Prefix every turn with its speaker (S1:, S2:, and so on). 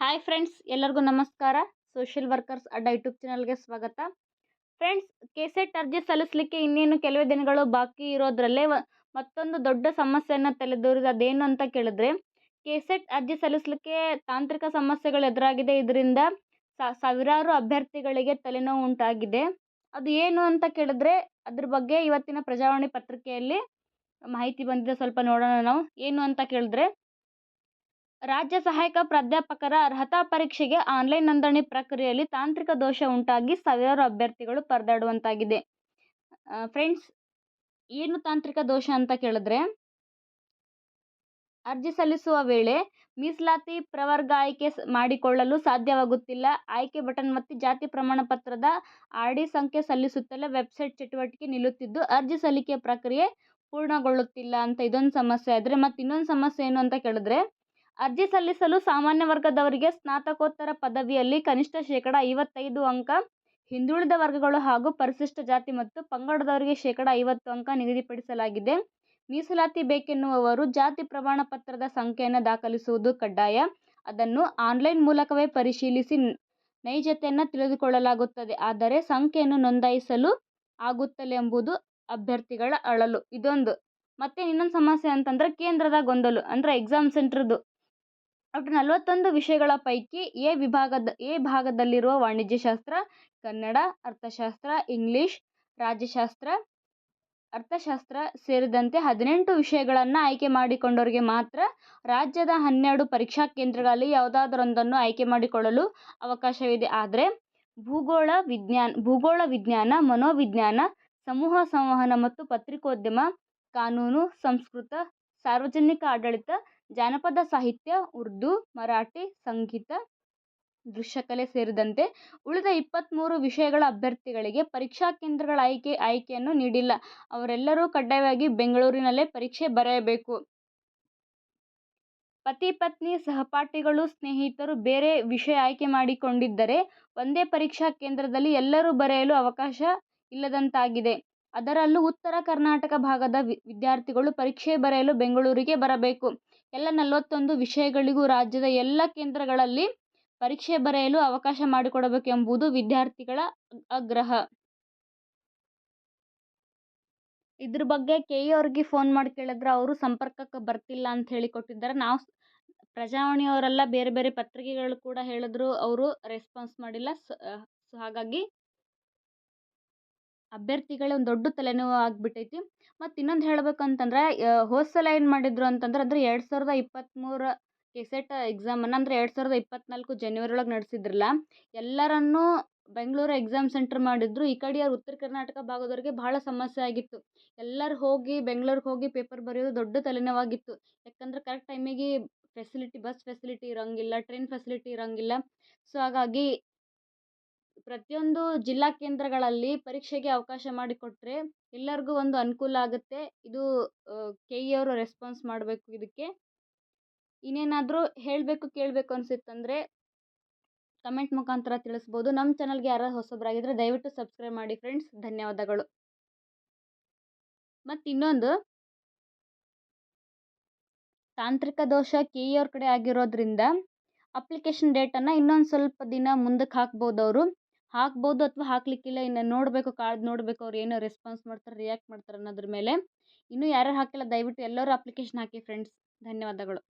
S1: Hi friends ಎಲ್ಲರಿಗೂ ನಮಸ್ಕಾರ. Social workers ಅಡ್ಡ ಯೂಟ್ಯೂಬ್ ಚಾನಲ್ಗೆ ಸ್ವಾಗತ. ಫ್ರೆಂಡ್ಸ್ ಕೆಸೆಟ್ ಅರ್ಜಿ ಸಲ್ಲಿಸಲಿಕ್ಕೆ ಇನ್ನೇನು ಕೆಲವೇ ದಿನಗಳು ಬಾಕಿ ಇರೋದ್ರಲ್ಲೇ ಮತ್ತೊಂದು ದೊಡ್ಡ ಸಮಸ್ಯೆಯನ್ನು ತಲೆದೋರಿದೆ. ಅದೇನು ಅಂತ ಕೇಳಿದ್ರೆ ಕೆಸೆಟ್ ಅರ್ಜಿ ಸಲ್ಲಿಸಲಿಕ್ಕೆ ತಾಂತ್ರಿಕ ಸಮಸ್ಯೆಗಳು ಎದುರಾಗಿದೆ. ಇದರಿಂದ ಸಾವಿರಾರು ಅಭ್ಯರ್ಥಿಗಳಿಗೆ ತಲೆನೋವು ಉಂಟಾಗಿದೆ. ಅದು ಏನು ಅಂತ ಕೇಳಿದ್ರೆ, ಅದ್ರ ಬಗ್ಗೆ ಇವತ್ತಿನ ಪ್ರಜಾವಾಣಿ ಪತ್ರಿಕೆಯಲ್ಲಿ ಮಾಹಿತಿ ಬಂದಿದೆ. ಸ್ವಲ್ಪ ನೋಡೋಣ ನಾವು. ಏನು ಅಂತ ಕೇಳಿದ್ರೆ ರಾಜ್ಯ ಸಹಾಯಕ ಪ್ರಾಧ್ಯಾಪಕರ ಅರ್ಹತಾ ಪರೀಕ್ಷೆಗೆ ಆನ್ಲೈನ್ ನೋಂದಣಿ ಪ್ರಕ್ರಿಯೆಯಲ್ಲಿ ತಾಂತ್ರಿಕ ದೋಷ ಉಂಟಾಗಿ ಸಾವಿರಾರು ಅಭ್ಯರ್ಥಿಗಳು ಪರದಾಡುವಂತಾಗಿದೆ. ಫ್ರೆಂಡ್ಸ್, ಏನು ತಾಂತ್ರಿಕ ದೋಷ ಅಂತ ಕೇಳಿದ್ರೆ, ಅರ್ಜಿ ಸಲ್ಲಿಸುವ ವೇಳೆ ಮೀಸಲಾತಿ ಪ್ರವರ್ಗ ಆಯ್ಕೆ ಮಾಡಿಕೊಳ್ಳಲು ಸಾಧ್ಯವಾಗುತ್ತಿಲ್ಲ. ಆಯ್ಕೆ ಬಟನ್ ಮತ್ತು ಜಾತಿ ಪ್ರಮಾಣ ಪತ್ರದ ಆರ್ ಡಿ ಸಂಖ್ಯೆ ಸಲ್ಲಿಸುತ್ತಲೇ ವೆಬ್ಸೈಟ್ ಚಟುವಟಿಕೆ ನಿಲ್ಲುತ್ತಿದ್ದು, ಅರ್ಜಿ ಸಲ್ಲಿಕೆ ಪ್ರಕ್ರಿಯೆ ಪೂರ್ಣಗೊಳ್ಳುತ್ತಿಲ್ಲ ಅಂತ ಇದೊಂದು ಸಮಸ್ಯೆ ಆದರೆ ಮತ್ತು ಇನ್ನೊಂದು ಸಮಸ್ಯೆ ಏನು ಅಂತ ಕೇಳಿದ್ರೆ ಅರ್ಜಿ ಸಲ್ಲಿಸಲು ಸಾಮಾನ್ಯ ವರ್ಗದವರಿಗೆ ಸ್ನಾತಕೋತ್ತರ ಪದವಿಯಲ್ಲಿ ಕನಿಷ್ಠ ಶೇಕಡ ಐವತ್ತೈದು ಅಂಕ, ಹಿಂದುಳಿದ ವರ್ಗಗಳು ಹಾಗೂ ಪರಿಶಿಷ್ಟ ಜಾತಿ ಮತ್ತು ಪಂಗಡದವರಿಗೆ ಶೇಕಡ ಐವತ್ತು ಅಂಕ ನಿಗದಿಪಡಿಸಲಾಗಿದೆ. ಮೀಸಲಾತಿ ಬೇಕೆನ್ನುವವರು ಜಾತಿ ಪ್ರಮಾಣ ಪತ್ರದ ಸಂಖ್ಯೆಯನ್ನು ದಾಖಲಿಸುವುದು ಕಡ್ಡಾಯ. ಅದನ್ನು ಆನ್ಲೈನ್ ಮೂಲಕವೇ ಪರಿಶೀಲಿಸಿ ನೈಜತೆಯನ್ನು ತಿಳಿದುಕೊಳ್ಳಲಾಗುತ್ತದೆ. ಆದರೆ ಸಂಖ್ಯೆಯನ್ನು ನೋಂದಾಯಿಸಲು ಆಗುತ್ತಲ್ಲ ಎಂಬುದು ಅಭ್ಯರ್ಥಿಗಳ ಅಳಲು. ಇದೊಂದು. ಮತ್ತೆ ಇನ್ನೊಂದು ಸಮಸ್ಯೆ ಅಂತಂದರೆ ಕೇಂದ್ರದ ಗೊಂದಲು. ಅಂದರೆ ಎಕ್ಸಾಮ್ ಸೆಂಟ್ರದ್ದು ಒಟ್ಟು ನಲವತ್ತೊಂದು ವಿಷಯಗಳ ಪೈಕಿ ಎ ವಿಭಾಗದ, ಎ ಭಾಗದಲ್ಲಿರುವ ವಾಣಿಜ್ಯಶಾಸ್ತ್ರ, ಕನ್ನಡ, ಅರ್ಥಶಾಸ್ತ್ರ, ಇಂಗ್ಲೀಷ್, ರಾಜ್ಯಶಾಸ್ತ್ರ, ಅರ್ಥಶಾಸ್ತ್ರ ಸೇರಿದಂತೆ ಹದಿನೆಂಟು ವಿಷಯಗಳನ್ನು ಆಯ್ಕೆ ಮಾಡಿಕೊಂಡವರಿಗೆ ಮಾತ್ರ ರಾಜ್ಯದ ಹನ್ನೆರಡು ಪರೀಕ್ಷಾ ಕೇಂದ್ರಗಳಲ್ಲಿ ಯಾವುದಾದರೊಂದನ್ನು ಆಯ್ಕೆ ಮಾಡಿಕೊಳ್ಳಲು ಅವಕಾಶವಿದೆ. ಆದರೆ ಭೂಗೋಳ ವಿಜ್ಞಾನ ಭೂಗೋಳ ವಿಜ್ಞಾನ, ಮನೋವಿಜ್ಞಾನ, ಸಮೂಹ ಸಂವಹನ ಮತ್ತು ಪತ್ರಿಕೋದ್ಯಮ, ಕಾನೂನು, ಸಂಸ್ಕೃತ, ಸಾರ್ವಜನಿಕ ಆಡಳಿತ ಜಾನಪದ ಸಾಹಿತ್ಯ, ಉರ್ದು, ಮರಾಠಿ, ಸಂಗೀತ, ದೃಶ್ಯಕಲೆ ಸೇರಿದಂತೆ ಉಳಿದ ಇಪ್ಪತ್ತ್ಮೂರು ವಿಷಯಗಳ ಅಭ್ಯರ್ಥಿಗಳಿಗೆ ಪರೀಕ್ಷಾ ಕೇಂದ್ರಗಳ ಆಯ್ಕೆ, ಆಯ್ಕೆಯನ್ನು ನೀಡಿಲ್ಲ. ಅವರೆಲ್ಲರೂ ಕಡ್ಡಾಯವಾಗಿ ಬೆಂಗಳೂರಿನಲ್ಲೇ ಪರೀಕ್ಷೆ ಬರೆಯಬೇಕು. ಪತಿ ಪತ್ನಿ ಸಹಪಾಠಿಗಳು, ಸ್ನೇಹಿತರು ಬೇರೆ ವಿಷಯ ಆಯ್ಕೆ ಮಾಡಿಕೊಂಡಿದ್ದರೆ ಒಂದೇ ಪರೀಕ್ಷಾ ಕೇಂದ್ರದಲ್ಲಿ ಎಲ್ಲರೂ ಬರೆಯಲು ಅವಕಾಶ ಇಲ್ಲದಂತಾಗಿದೆ. ಅದರಲ್ಲೂ ಉತ್ತರ ಕರ್ನಾಟಕ ಭಾಗದ ವಿದ್ಯಾರ್ಥಿಗಳು ಪರೀಕ್ಷೆ ಬರೆಯಲು ಬೆಂಗಳೂರಿಗೆ ಬರಬೇಕು. ಎಲ್ಲ ನಲವತ್ತೊಂದು ವಿಷಯಗಳಿಗೂ ರಾಜ್ಯದ ಎಲ್ಲ ಕೇಂದ್ರಗಳಲ್ಲಿ ಪರೀಕ್ಷೆ ಬರೆಯಲು ಅವಕಾಶ ಮಾಡಿಕೊಡಬೇಕೆಂಬುದು ವಿದ್ಯಾರ್ಥಿಗಳ ಆಗ್ರಹ. ಇದ್ರ ಬಗ್ಗೆ ಕೆ ಇ ಅವ್ರಿಗೆ ಫೋನ್ ಮಾಡಿ ಕೇಳಿದ್ರೆ ಅವರು ಸಂಪರ್ಕಕ್ಕೆ ಬರ್ತಿಲ್ಲ ಅಂತ ಹೇಳಿ ಕೊಟ್ಟಿದ್ದಾರೆ. ನಾವು ಪ್ರಜಾವಾಣಿಯವರೆಲ್ಲ ಬೇರೆ ಬೇರೆ ಪತ್ರಿಕೆಗಳು ಕೂಡ ಹೇಳಿದ್ರು, ಅವರು ರೆಸ್ಪಾನ್ಸ್ ಮಾಡಿಲ್ಲ. ಸೊ, ಹಾಗಾಗಿ ಅಭ್ಯರ್ಥಿಗಳೇ ಒಂದು ದೊಡ್ಡ ತಲೆನೋವು ಆಗಿಬಿಟ್ಟೈತಿ ಮತ್ತು ಇನ್ನೊಂದು ಹೇಳ್ಬೇಕಂತಂದ್ರೆ ಹೋದ ಸಲ ಏನು ಮಾಡಿದ್ರು ಅಂತಂದ್ರೆ, ಅಂದರೆ ಎರಡು ಸಾವಿರದ ಇಪ್ಪತ್ತ್ಮೂರ ಕೆಸೆಟ್ ಎಕ್ಸಾಮನ್ನು ಅಂದರೆ ಎರಡು ಸಾವಿರದ ಇಪ್ಪತ್ತ್ನಾಲ್ಕು ಜನವರಿ ಒಳಗೆ ನಡೆಸಿದ್ರಲ್ಲ, ಎಲ್ಲರನ್ನೂ ಬೆಂಗಳೂರು ಎಕ್ಸಾಮ್ ಸೆಂಟ್ರ್ ಮಾಡಿದ್ರು. ಈ ಕಡೆಯವ್ರು ಉತ್ತರ ಕರ್ನಾಟಕ ಭಾಗದವ್ರಿಗೆ ಭಾಳ ಸಮಸ್ಯೆ ಆಗಿತ್ತು. ಎಲ್ಲರೂ ಹೋಗಿ ಬೆಂಗ್ಳೂರಿಗೆ ಹೋಗಿ ಪೇಪರ್ ಬರೆಯೋದು ದೊಡ್ಡ ತಲೆನೋವಾಗಿತ್ತು. ಯಾಕಂದ್ರೆ ಕರೆಕ್ಟ್ ಟೈಮಿಗೆ ಫೆಸಿಲಿಟಿ ಬಸ್ ಫೆಸಿಲಿಟಿ ಇರೋಂಗಿಲ್ಲ ಟ್ರೈನ್ ಫೆಸಿಲಿಟಿ ಇರೋಂಗಿಲ್ಲ. ಸೊ ಹಾಗಾಗಿ ಪ್ರತಿಯೊಂದು ಜಿಲ್ಲಾ ಕೇಂದ್ರಗಳಲ್ಲಿ ಪರೀಕ್ಷೆಗೆ ಅವಕಾಶ ಮಾಡಿಕೊಟ್ಟರೆ ಎಲ್ಲರಿಗೂ ಒಂದು ಅನುಕೂಲ ಆಗುತ್ತೆ. ಇದು ಕೆ ಇ ಅವರು ರೆಸ್ಪಾನ್ಸ್ ಮಾಡಬೇಕು ಇದಕ್ಕೆ. ಇನ್ನೇನಾದರೂ ಹೇಳಬೇಕು, ಕೇಳಬೇಕು ಅನಿಸಿತ್ತಂದರೆ ಕಮೆಂಟ್ ಮುಖಾಂತರ ತಿಳಿಸ್ಬೋದು. ನಮ್ಮ ಚಾನಲ್ಗೆ ಯಾರು ಹೊಸಬರಾಗಿದ್ದರೆ ದಯವಿಟ್ಟು ಸಬ್ಸ್ಕ್ರೈಬ್ ಮಾಡಿ ಫ್ರೆಂಡ್ಸ್. ಧನ್ಯವಾದಗಳು. ಮತ್ತು ಇನ್ನೊಂದು. ತಾಂತ್ರಿಕ ದೋಷ ಕೆ ಇ ಅವ್ರ ಕಡೆ ಆಗಿರೋದ್ರಿಂದ ಅಪ್ಲಿಕೇಶನ್ ಡೇಟನ್ನು ಇನ್ನೊಂದು ಸ್ವಲ್ಪ ದಿನ ಮುಂದಕ್ಕೆ ಹಾಕ್ಬೋದು ಅವರು ಹಾಕ್ಬೋದು ಅಥವಾ ಹಾಕಲಿಕ್ಕಿಲ್ಲ, ಇನ್ನು ನೋಡಬೇಕು ಕಾದು ನೋಡಬೇಕು ಅವ್ರು ಏನು ರೆಸ್ಪಾನ್ಸ್ ಮಾಡ್ತಾರೆ ರಿಯಾಕ್ಟ್ ಮಾಡ್ತಾರೆ ಅನ್ನೋದ್ರ ಮೇಲೆ, ಇನ್ನೂ ಯಾರ್ಯಾರು ಹಾಕಿಲ್ಲ, ದಯವಿಟ್ಟು ಎಲ್ಲರೂ ಅಪ್ಲಿಕೇಶನ್ ಹಾಕಿ ಫ್ರೆಂಡ್ಸ್ ಧನ್ಯವಾದಗಳು.